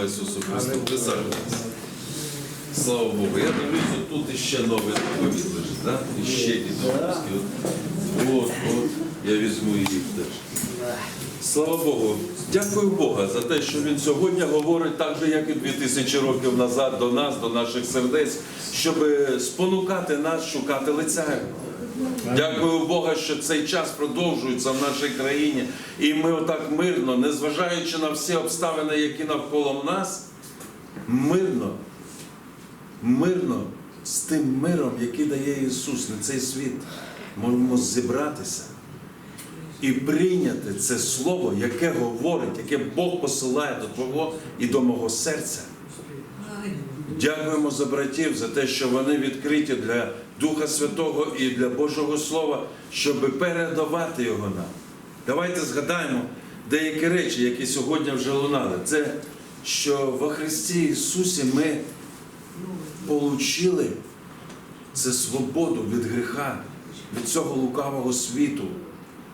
Слава Ісусу Христу! Присаджуйтесь. Слава Богу. Я дивлюся, тут іще новий заповідь лежить, да? Іще дідовський. От, от, я візьму їх теж. Слава Богу. Дякую Бога за те, що Він сьогодні говорить так же, як і 2000 років назад до нас, до наших сердець, щоб спонукати нас шукати лиця. Дякую Бога, що цей час продовжується в нашій країні, і ми отак мирно, незважаючи на всі обставини, які навколо нас, мирно, мирно з тим миром, який дає Ісус на цей світ, можемо зібратися і прийняти це слово, яке говорить, яке Бог посилає до Твого і до мого серця. Дякуємо за братів, за те, що вони відкриті для Духа Святого і для Божого Слова, щоб передавати його нам. Давайте згадаємо деякі речі, які сьогодні вже лунали. Це що во Христі Ісусі ми отримали це свободу від гріха, від цього лукавого світу.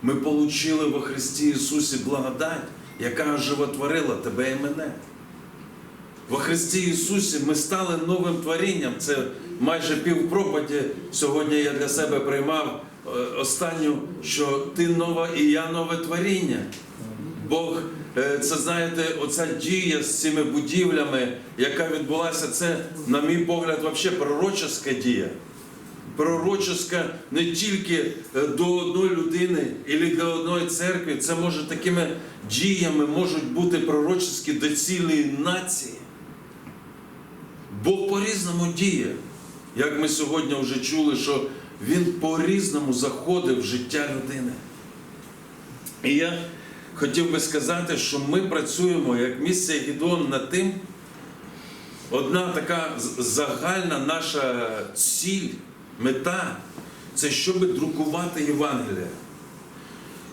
Ми отримали во Христі Ісусі благодать, яка оживотворила тебе і мене. Во Христі Ісусі ми стали новим творінням. Це майже пів проповіді. Сьогодні я для себе приймав е, останню, що ти нова і я нове творіння. Бог, е, це знаєте, оця дія з цими будівлями, яка відбулася, це, на мій погляд, взагалі пророческа дія. Пророческа не тільки е, до одної людини або до одної церкви, це може такими діями можуть бути пророчески до цілої нації. Бог по-різному діє. Як ми сьогодні вже чули, що Він по-різному заходить в життя людини. І я хотів би сказати, що ми працюємо як місія Гідон над тим, одна така загальна наша ціль, мета це щоб друкувати Євангелія.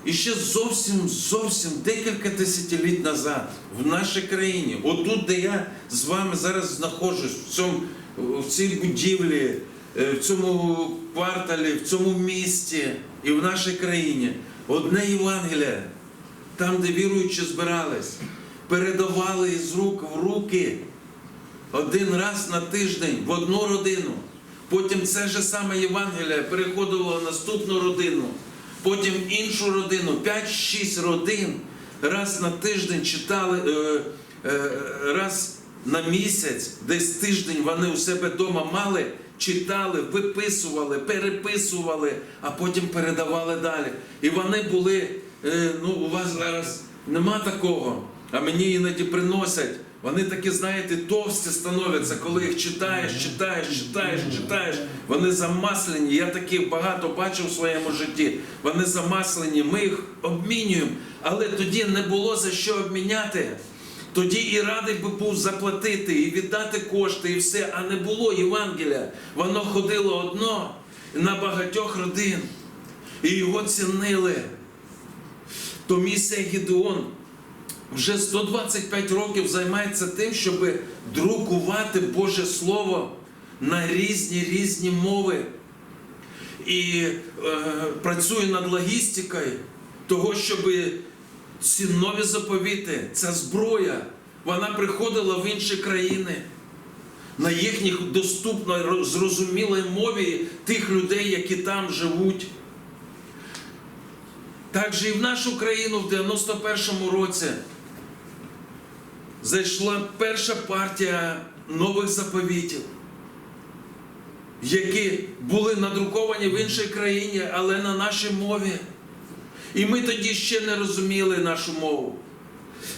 І ще зовсім зовсім декілька тисячоліть назад в нашій країні, отут, де я з вами зараз знаходжусь, в, цьому, в цій будівлі, е, в цьому кварталі, в цьому місті і в нашій країні, одне Євангеліє, там, де віруючі збирались, передавали із рук в руки один раз на тиждень в одну родину. Потім це же саме Євангеліє переходило в наступну родину, потім іншу родину, 5-6 родин раз на тиждень читали, е, е, раз на місяць, десь тиждень вони у себе вдома мали, читали, виписували, переписували, а потім передавали далі. І вони були, е, ну у вас зараз нема такого, а мені іноді приносять. Вони такі, знаєте, товсті становляться, коли їх читаєш, читаєш, читаєш, читаєш. Вони замаслені. Я таких багато бачив в своєму житті. Вони замаслені, ми їх обмінюємо. Але тоді не було за що обміняти. Тоді і радий би був заплатити, і віддати кошти, і все, а не було Євангелія. Воно ходило одно на багатьох родин. І його цінили. То місія Гідеон вже 125 років займається тим, щоб друкувати Боже Слово на різні різні мови. І е, працює над логістикою того, щоб ці нові заповіти, ця зброя, вона приходила в інші країни. На їхніх доступно зрозумілій мові тих людей, які там живуть. Так же і в нашу країну в 91-му році зайшла перша партія нових заповітів, які були надруковані в іншій країні, але на нашій мові. І ми тоді ще не розуміли нашу мову.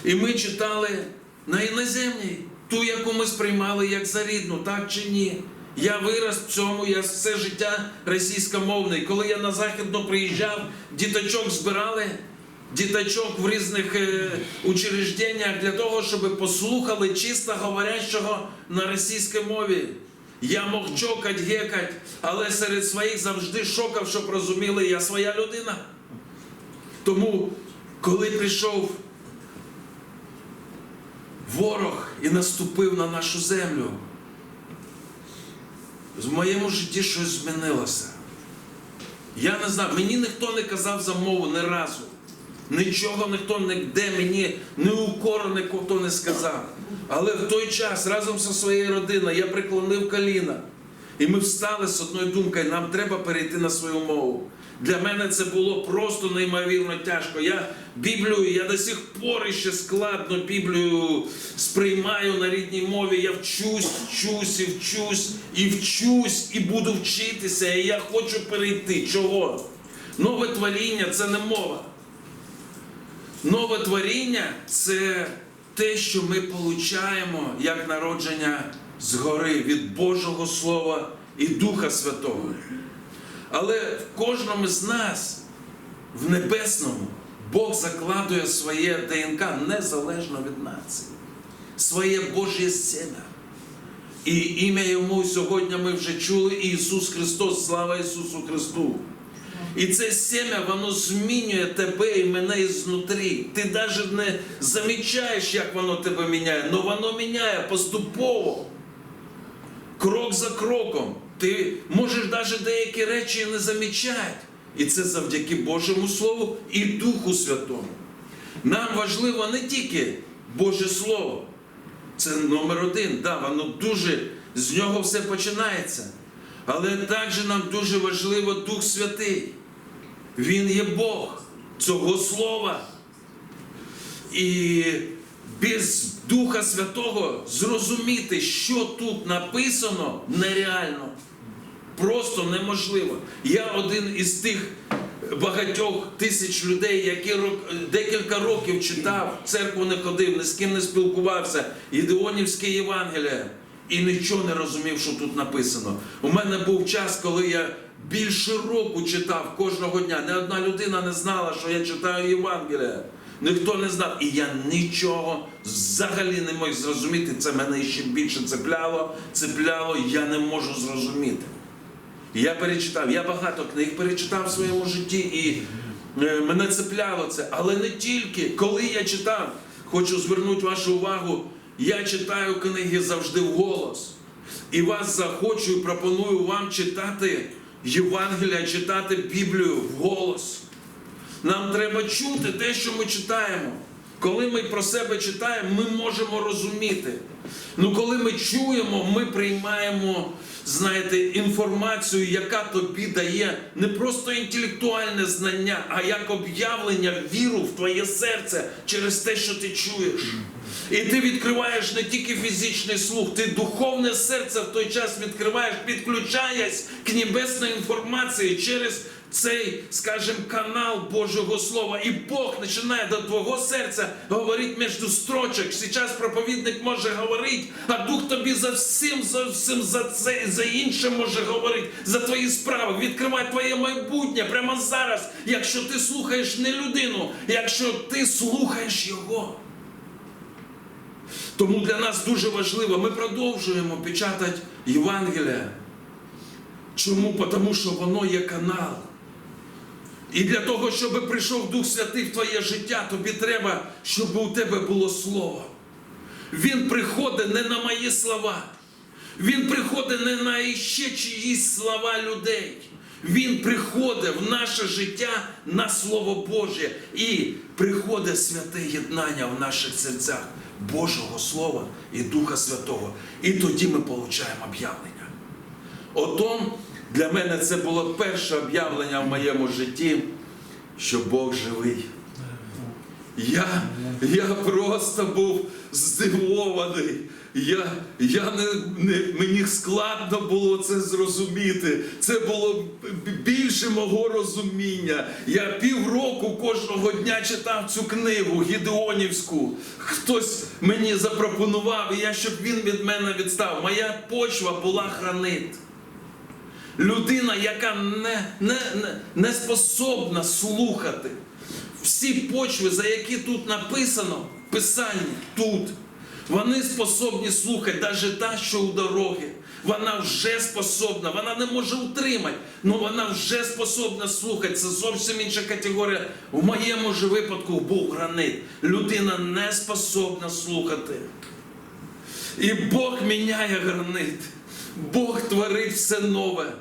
І ми читали на іноземній, ту, яку ми сприймали як за рідну, так чи ні. Я вирос в цьому, я все життя російськомовний. Коли я на Західну приїжджав, діточок збирали, діточок в різних е, учрежденнях для того, щоб послухали чисто говорящого на російській мові. Я мог чокать, гекать, але серед своїх завжди шокав, щоб розуміли, я своя людина. Тому, коли прийшов ворог і наступив на нашу землю, в моєму житті щось змінилося. Я не знаю, мені ніхто не казав за мову ні разу. Нічого ніхто ніде мені не укору ніхто не сказав. Але в той час разом зі своєю родиною я приклонив коліна. І ми встали з одною думкою, нам треба перейти на свою мову. Для мене це було просто неймовірно тяжко. Я Біблію, я до сих пор ще складно Біблію сприймаю на рідній мові. Я вчусь, вчусь і вчусь, і вчусь, і буду вчитися. І я хочу перейти. Чого? Нове творіння це не мова. Нове творіння це те, що ми получаємо як народження згори від Божого Слова і Духа Святого. Але в кожному з нас, в небесному, Бог закладує своє ДНК незалежно від нації, своє Божє семя. І ім'я йому сьогодні ми вже чули Ісус Христос, слава Ісусу Христу. І це семя, воно змінює тебе і мене ізнутрі. Ти навіть не замічаєш, як воно тебе міняє, але воно міняє поступово, крок за кроком. Ти можеш навіть деякі речі не замічати. І це завдяки Божому Слову і Духу Святому. Нам важливо не тільки Боже Слово. Це номер один. Да, воно дуже, з нього все починається. Але також нам дуже важливо Дух Святий. Він є Бог цього Слова. І без Духа Святого зрозуміти, що тут написано, нереально. Просто неможливо. Я один із тих багатьох тисяч людей, які рок- декілька років читав, в церкву не ходив, ні з ким не спілкувався, Ідеонівське Євангеліє, і нічого не розумів, що тут написано. У мене був час, коли я більше року читав кожного дня. Не одна людина не знала, що я читаю Євангеліє. Ніхто не знав. І я нічого взагалі не міг зрозуміти. Це мене ще більше цепляло, цепляло, я не можу зрозуміти. Я перечитав, я багато книг перечитав в своєму житті, і е, мене цепляло це. Але не тільки, коли я читав, хочу звернути вашу увагу, я читаю книги завжди вголос. І вас захочу і пропоную вам читати Євангелія, читати Біблію вголос. Нам треба чути те, що ми читаємо. Коли ми про себе читаємо, ми можемо розуміти. Ну, коли ми чуємо, ми приймаємо, знаєте, інформацію, яка тобі дає не просто інтелектуальне знання, а як об'явлення віру в твоє серце через те, що ти чуєш. І ти відкриваєш не тільки фізичний слух, ти духовне серце в той час відкриваєш, підключаясь к небесній інформації через цей, скажімо, канал Божого Слова. І Бог починає до твого серця говорити між строчок. Зараз проповідник може говорити, а Дух тобі за всім, за всім, за це, за інше може говорити, за твої справи, відкриває твоє майбутнє прямо зараз, якщо ти слухаєш не людину, якщо ти слухаєш Його. Тому для нас дуже важливо, ми продовжуємо печатати Євангелія. Чому? Тому що воно є канал. І для того, щоб прийшов Дух Святий в твоє життя, тобі треба, щоб у тебе було слово. Він приходить не на мої слова. Він приходить не на іще чиїсь слова людей. Він приходить в наше життя на Слово Боже і приходить святе єднання в наших серцях Божого Слова і Духа Святого. І тоді ми отримуємо об'явлення. Отом для мене це було перше об'явлення в моєму житті, що Бог живий. Я, я просто був здивований. Я, я не, не, мені складно було це зрозуміти. Це було більше мого розуміння. Я півроку кожного дня читав цю книгу Гідеонівську. Хтось мені запропонував, і я щоб він від мене відстав. Моя почва була хранит. Людина, яка не, не, не, не способна слухати. Всі почви, за які тут написано, писання тут, вони способні слухати, навіть та, що у дороги. Вона вже способна, вона не може утримати, але вона вже способна слухати. Це зовсім інша категорія. В моєму ж випадку був гранит. Людина не способна слухати. І Бог міняє гранит. Бог творить все нове.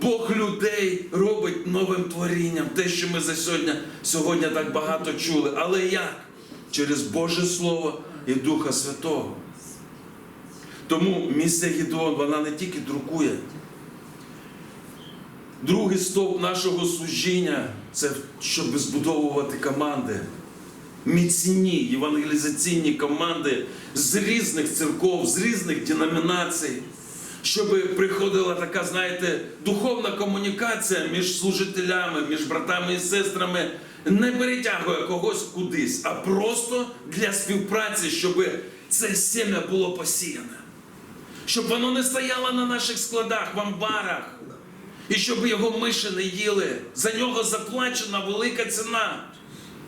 Бог людей робить новим творінням, те, що ми за сьогодні, сьогодні так багато чули. Але як? Через Боже Слово і Духа Святого. Тому місія Гідеон, вона не тільки друкує. Другий стовп нашого служіння це щоб збудовувати команди. Міцні євангелізаційні команди з різних церков, з різних деномінацій, щоб приходила така, знаєте, духовна комунікація між служителями, між братами і сестрами, не перетягує когось кудись, а просто для співпраці, щоб це сім'я було посіяне. Щоб воно не стояло на наших складах, в амбарах, і щоб його миші не їли. За нього заплачена велика ціна.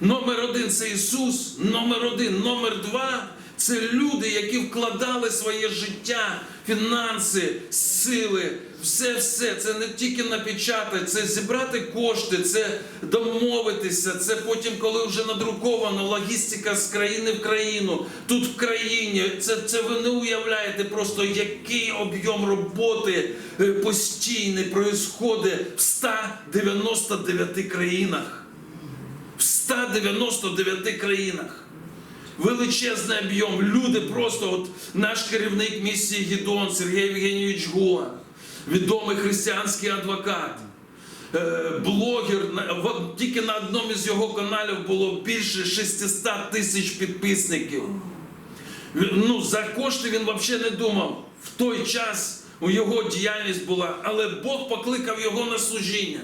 Номер один це Ісус, номер один, номер два це люди, які вкладали своє життя, фінанси, сили, все-все. Це не тільки напечатати, це зібрати кошти, це домовитися. Це потім, коли вже надруковано, логістика з країни в країну, тут в країні. Це, це ви не уявляєте просто, який об'єм роботи е, постійний проїсходить в 199 країнах в 199 країнах. Величезний об'єм. Люди просто, от наш керівник місії Гідон Сергій Євгенійович Гуа, відомий християнський адвокат, е, блогер. Тільки на одному із його каналів було більше 600 тисяч підписників. Ну, за кошти він взагалі не думав. В той час у його діяльність була, але Бог покликав його на служіння.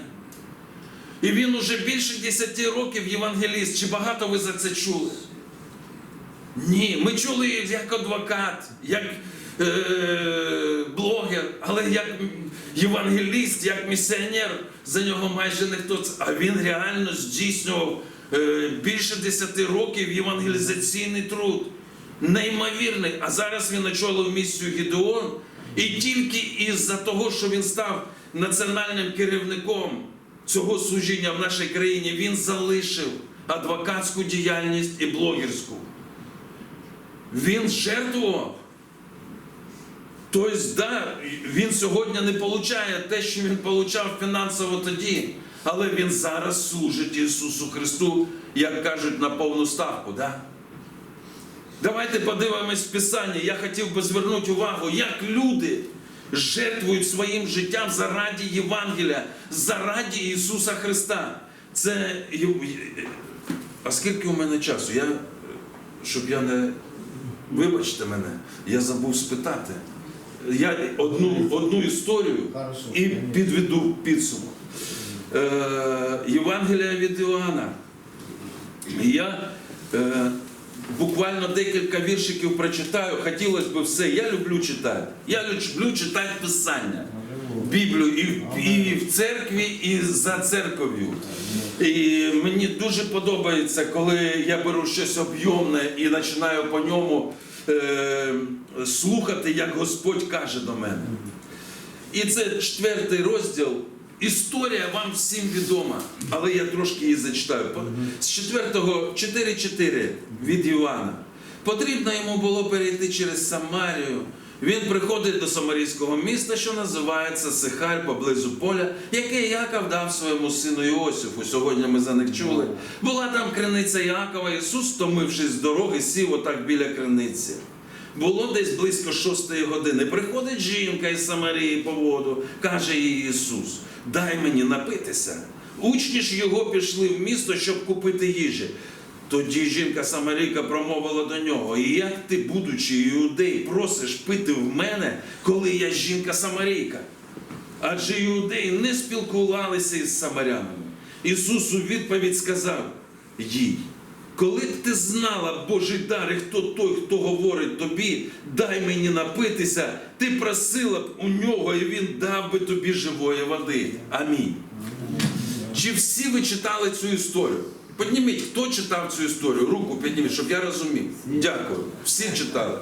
І він уже більше 10 років євангеліст. Чи багато ви за це чули? Ні, ми чули як адвокат, як е, блогер, але як євангеліст, як місіонер, за нього майже ніхто. А він реально здійснював е, більше 10 років євангелізаційний труд. Неймовірний. А зараз він очолив місію Гідеон. І тільки із-за того, що він став національним керівником цього служіння в нашій країні, він залишив адвокатську діяльність і блогерську. Він жертвував. Тобто, да, він сьогодні не отримує те, що він отримав фінансово тоді, але він зараз служить Ісусу Христу, як кажуть, на повну ставку. Да? Давайте подивимось Писання. Я хотів би звернути увагу, як люди жертвують своїм життям заради Євангелія, заради Ісуса Христа. Це. А скільки у мене часу? Я, щоб я не. Вибачте мене, я забув спитати. Я одну, одну історію і підведу підсумок. Е, Євангелія від Іоанна. Я е, буквально декілька віршиків прочитаю. Хотілося б все. Я люблю читати. Я люблю читати Писання. Біблію і, в- і в церкві, і за церков'ю. І мені дуже подобається, коли я беру щось об'ємне і починаю по ньому е, слухати, як Господь каже до мене. І це четвертий розділ. Історія вам всім відома, але я трошки її зачитаю. З 4 4.4 від Івана. Потрібно йому було перейти через Самарію. Він приходить до самарійського міста, що називається Сихар поблизу поля, яке Яков дав своєму сину Іосифу. Сьогодні ми за них чули. Була там криниця Якова. Ісус, стомившись з дороги, сів отак біля криниці. Було десь близько шостої години. Приходить жінка із Самарії по воду, каже їй Ісус: дай мені напитися. Учні ж його пішли в місто, щоб купити їжі. Тоді жінка Самарійка промовила до нього: І як ти, будучи іудей, просиш пити в мене, коли я жінка Самарійка? Адже іудеї не спілкувалися із самарянами. Ісус у відповідь сказав: їй. Коли б ти знала Божий дар, і хто той, хто говорить тобі, дай мені напитися, ти просила б у нього, і він дав би тобі живої води. Амінь. Чи всі ви читали цю історію? Підніміть, хто читав цю історію? Руку підніміть, щоб я розумів. Дякую. Всі читали.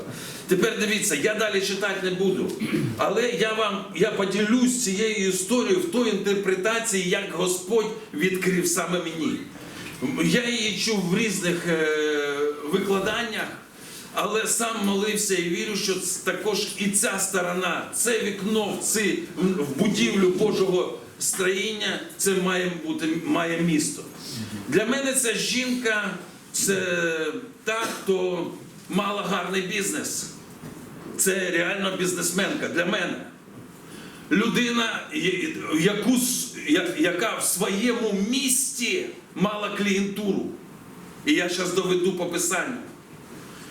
Тепер дивіться, я далі читати не буду. Але я вам я поділюсь цією історією в той інтерпретації, як Господь відкрив саме мені. Я її чув в різних е, викладаннях, Але сам молився і вірю, що також і ця сторона, це вікно в, ці, в будівлю Божого строїння, це має бути має місто. Для мене ця жінка це та, хто мала гарний бізнес. Це реально бізнесменка для мене. Людина, яку, яка в своєму місті мала клієнтуру. І я зараз доведу по писанню.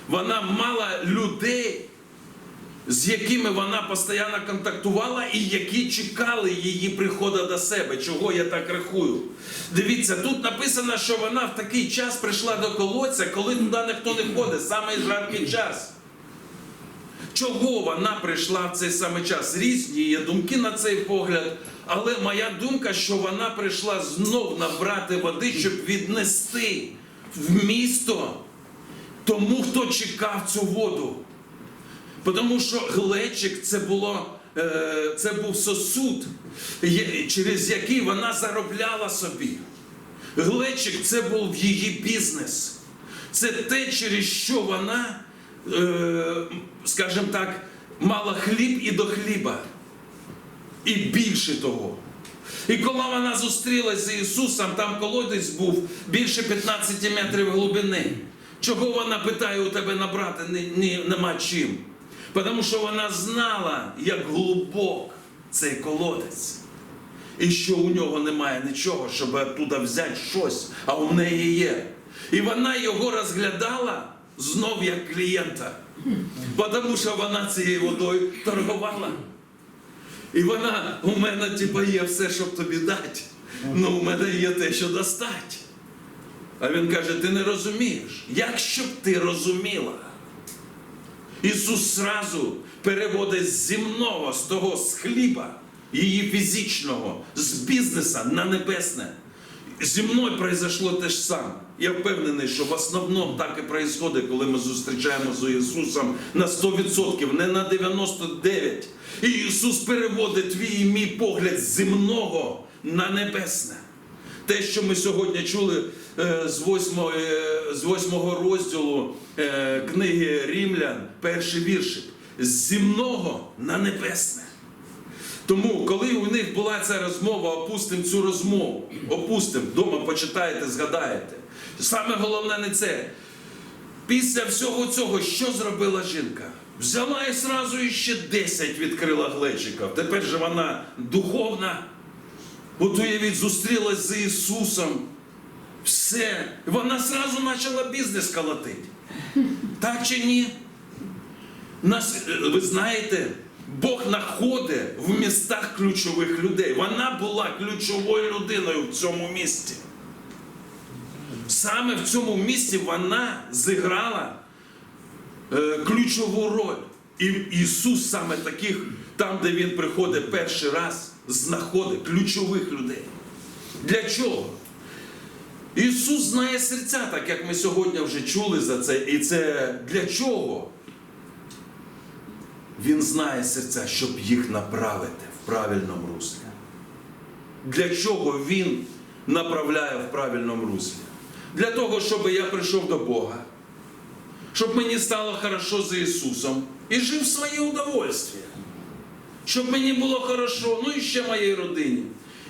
Вона мала людей, з якими вона постійно контактувала і які чекали її приходу до себе. Чого я так рахую? Дивіться, тут написано, що вона в такий час прийшла до колодця, коли туди ніхто не ходить, самий жаркий час. Чого вона прийшла в цей самий час? Різні є думки на цей погляд. Але моя думка, що вона прийшла знов набрати води, щоб віднести в місто тому, хто чекав цю воду. Тому що глечик це було. е, Це був сосуд, через який вона заробляла собі. Глечик це був її бізнес. Це те, через що вона, е, скажімо так, мала хліб і до хліба. І більше того. І коли вона зустрілася з Ісусом, там колодець був більше 15 метрів глибини. Чого вона питає у тебе набрати нема чим? Тому що вона знала, як глибок цей колодець. І що у нього немає нічого, щоб оттуда взяти щось, а у неї є. І вона його розглядала знов як клієнта. Тому що вона цією водою торгувала. І вона, у мене типа є все, щоб тобі дати. Ну, у мене є те, що достати. А він каже: ти не розумієш. Якщо б ти розуміла, Ісус зразу переводить земного, з того з хліба, її фізичного, з бізнеса на небесне. Зі мною произошло те ж саме. Я впевнений, що в основному так і відбувається, коли ми зустрічаємо з Ісусом на 100%, не на 99%. І Ісус переводить твій і мій погляд земного на небесне. Те, що ми сьогодні чули з восьмого, е, з восьмого розділу е, книги Рімлян, перший віршик, з земного на небесне. Тому, коли у них була ця розмова, опустимо цю розмову, опустимо, вдома почитаєте, згадаєте. Саме головне не це. Після всього цього, що зробила жінка? Взяла і зразу іще 10 відкрила глечиків. Тепер же вона духовна. От уявіть, зустрілась з Ісусом. Все. Вона зразу почала бізнес колотити. Так чи ні? Нас, е, ви знаєте, Бог знаходить в містах ключових людей. Вона була ключовою людиною в цьому місті. Саме в цьому місці вона зіграла е, ключову роль. І Ісус саме таких, там, де Він приходить перший раз, знаходить ключових людей. Для чого? Ісус знає серця, так як ми сьогодні вже чули за це. І це для чого? Він знає серця, щоб їх направити в правильному руслі. Для чого Він направляє в правильному руслі? Для того, щоб я прийшов до Бога, щоб мені стало хорошо за Ісусом і жив в своє удовольствие. Щоб мені було хорошо, ну і ще моїй родині.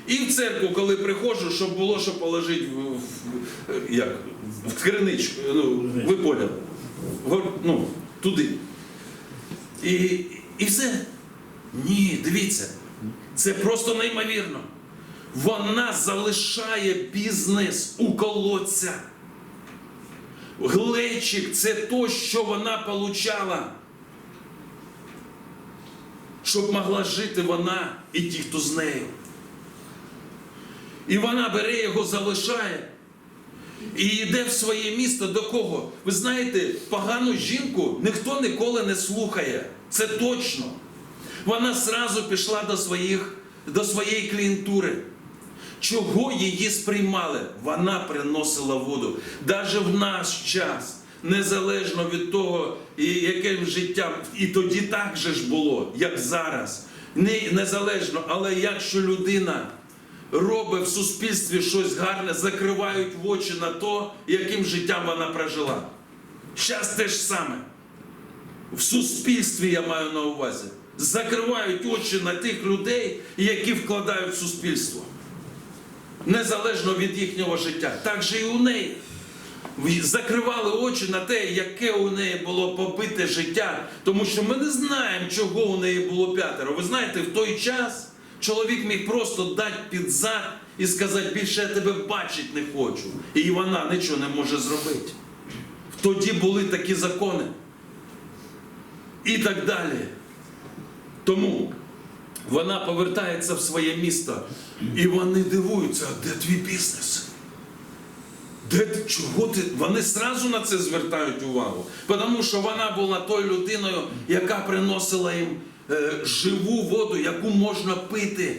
І в церкву, коли приходжу, щоб було що положити в, в, як, в криничку, ну, ви поняли, ну, туди. І, і все. Ні, дивіться, це просто неймовірно. Вона залишає бізнес у колодця. Глечик це то, що вона получала. Щоб могла жити вона і ті, хто з нею. І вона бере його, залишає і йде в своє місто до кого? Ви знаєте, погану жінку ніхто ніколи не слухає. Це точно. Вона зразу пішла до, своїх, до своєї клієнтури. Чого її сприймали? Вона приносила воду. Навіть в наш час, незалежно від того, яким життям, і тоді так же ж було, як зараз. Не, незалежно, але якщо людина робить в суспільстві щось гарне, закривають в очі на то, яким життям вона прожила. Зараз те ж саме. в суспільстві я маю на увазі, закривають очі на тих людей, які вкладають в суспільство. Незалежно від їхнього життя. Так же і у неї. Закривали очі на те, яке у неї було побите життя, тому що ми не знаємо, чого у неї було п'ятеро. Ви знаєте, в той час чоловік міг просто дати під зад і сказати, більше я тебе бачити не хочу. І вона нічого не може зробити. Тоді були такі закони. І так далі. Тому вона повертається в своє місто, і вони дивуються, а де твій бізнес? Де чого ти? Вони зразу на це звертають увагу. Тому що вона була тою людиною, яка приносила їм живу воду, яку можна пити.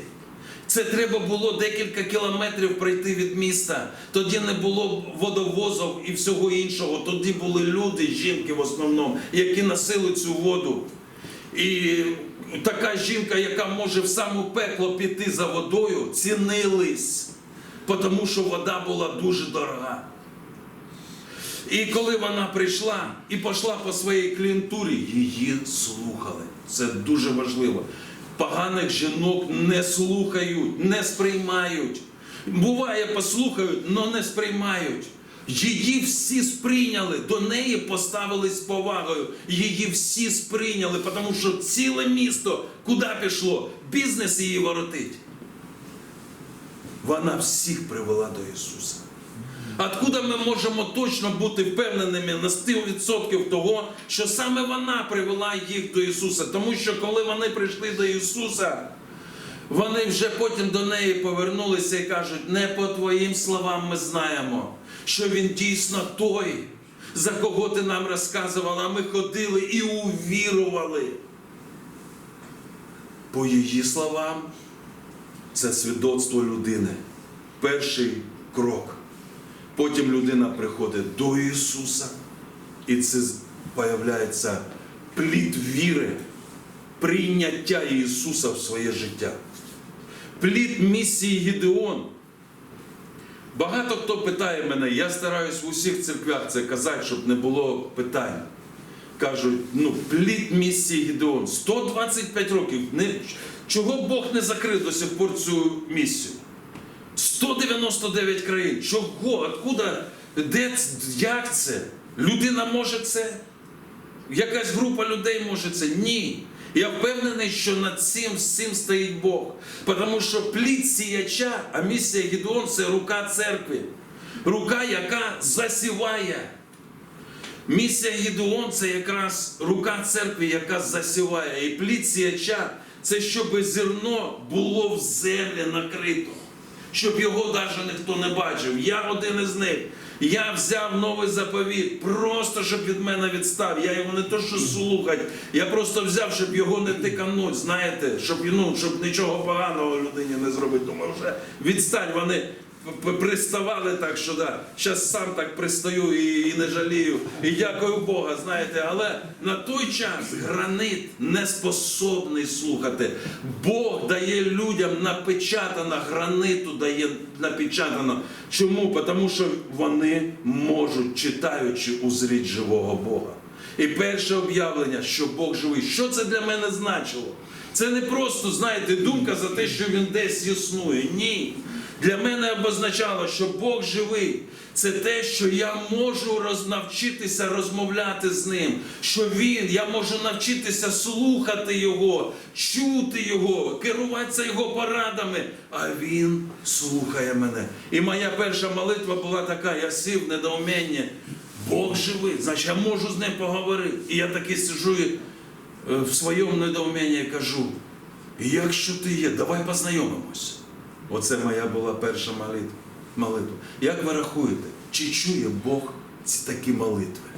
Це треба було декілька кілометрів пройти від міста. Тоді не було водовозів і всього іншого. Тоді були люди, жінки в основному, які носили цю воду. І така жінка, яка може в саме пекло піти за водою, цінились, тому що вода була дуже дорога. І коли вона прийшла і пішла по своїй клієнтурі, її слухали. Це дуже важливо. Поганих жінок не слухають, не сприймають. Буває, послухають, але не сприймають. Її всі сприйняли, до неї поставились з повагою. Її всі сприйняли, тому що ціле місто куди пішло? Бізнес її воротить. Вона всіх привела до Ісуса. Откуда ми можемо точно бути впевненими на 100% того, що саме вона привела їх до Ісуса? Тому що коли вони прийшли до Ісуса, вони вже потім до неї повернулися і кажуть: не по твоїм словам ми знаємо, що він дійсно той, за кого ти нам розказувала, а ми ходили і увірували. По її словам, це свідоцтво людини. Перший крок. Потім людина приходить до Ісуса, і це появляється плід віри, прийняття Ісуса в своє життя. Плід місії Гідеон. Багато хто питає мене, я стараюсь в усіх церквях це казати, щоб не було питань. Кажуть, ну, плід місії Гідеон. 125 років. Чого Бог не закрив до сих пор цю місію? 199 країн. Чого? Откуда? Де? Як це? Людина може це? Якась група людей може це? Ні. Я впевнений, що над цим всім стоїть Бог. Тому що плід сіяча, а місія Гідеон це рука церкви. Рука, яка засіває. Місія Гідеон це якраз рука церкви, яка засіває. І плід сіяча це щоб зерно було в землі накрито, щоб його навіть ніхто не бачив. Я один із них. Я взяв новий заповіт, просто щоб від мене відстав. Я його не то що слухать, я просто взяв, щоб його не тикануть, знаєте, щоб, ну, щоб нічого поганого людині не зробити. Думаю, вже відстань, вони приставали так, що да. Зараз сам так пристаю і, і не жалію. І дякую Бога, знаєте, але на той час гранит не способний слухати. Бог дає людям напечатано, граниту дає напечатано. Чому? Тому що вони можуть, читаючи, узріть живого Бога. І перше об'явлення, що Бог живий. Що це для мене значило? Це не просто, знаєте, думка за те, що він десь існує. Ні. Для мене обозначало, що Бог живий. Це те, що я можу навчитися розмовляти з ним. Що він, я можу навчитися слухати Його, чути Його, керуватися Його порадами. А він слухає мене. І моя перша молитва була така: я сів в недоуміння. Бог живий, значить я можу з ним поговорити. І я таки сиджу е, в своєму недоумінні кажу: якщо ти є, давай познайомимось. Оце моя була перша молитва. Як ви рахуєте, чи чує Бог ці такі молитви?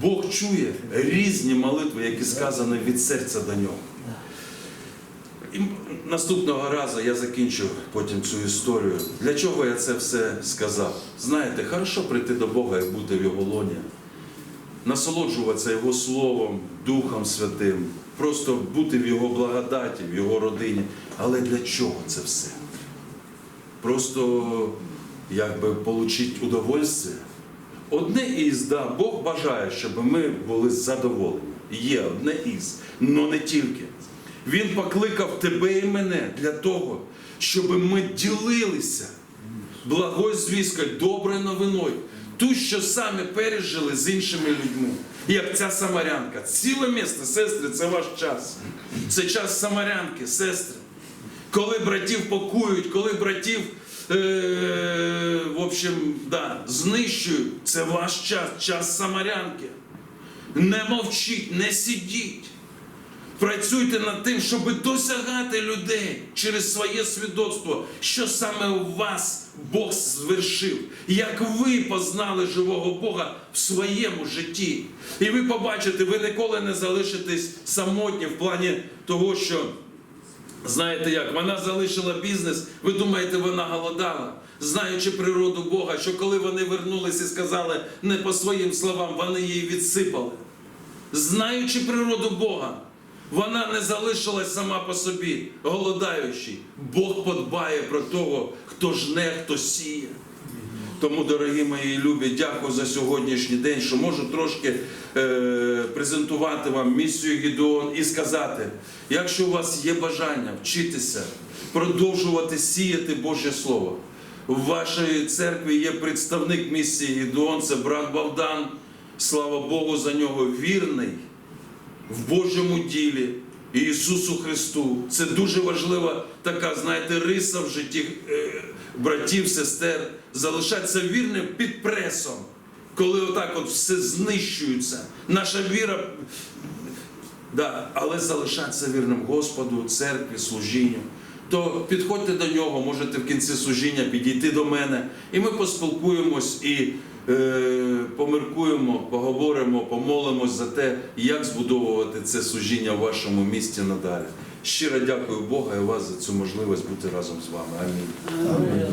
Бог чує різні молитви, які сказані від серця до нього. І наступного разу я закінчу потім цю історію. Для чого я це все сказав? Знаєте, хорошо прийти до Бога і бути в Його лоні, насолоджуватися Його Словом, Духом Святим, просто бути в Його благодаті, в Його родині. Але для чого це все? Просто якби отримати удовольствие? одне із, да, Бог бажає, щоб ми були задоволені. Є одне із, але не тільки. Він покликав тебе і мене для того, щоб ми ділилися благою звісткою, доброю новиною, ту, що самі пережили з іншими людьми. Як ця самарянка. Ціле місто, сестри, це ваш час. Це час самарянки, сестри. Коли братів пакують, коли братів е, в общем, да, знищують, це ваш час, час самарянки. Не мовчіть, не сидіть. Працюйте над тим, щоб досягати людей через своє свідоцтво, що саме у вас Бог звершив, як ви познали живого Бога в своєму житті. І ви побачите, ви ніколи не залишитесь самотні в плані того, що знаєте як, вона залишила бізнес, ви думаєте, вона голодала, знаючи природу Бога, що коли вони вернулись і сказали не по своїм словам, вони її відсипали. Знаючи природу Бога, вона не залишилась сама по собі, голодаючи. Бог подбає про того, хто жне, хто сіє. Тому, дорогі мої любі, дякую за сьогоднішній день, що можу трошки е, презентувати вам місію Гідеон і сказати, якщо у вас є бажання вчитися, продовжувати сіяти Боже Слово. В вашій церкві є представник місії Гідеон, це брат Богдан. Слава Богу за нього вірний в Божому ділі Ісусу Христу. Це дуже важлива така, знаєте, риса в житті е, братів, сестер. Залишатися вірним під пресом, коли отак от все знищується. Наша віра, да, але залишатися вірним Господу, церкві, служінню. То підходьте до нього, можете в кінці служіння підійти до мене, і ми поспілкуємось і е, поміркуємо, поговоримо, помолимось за те, як збудовувати це служіння в вашому місті надалі. Щиро дякую Бога і вас за цю можливість бути разом з вами. Амінь.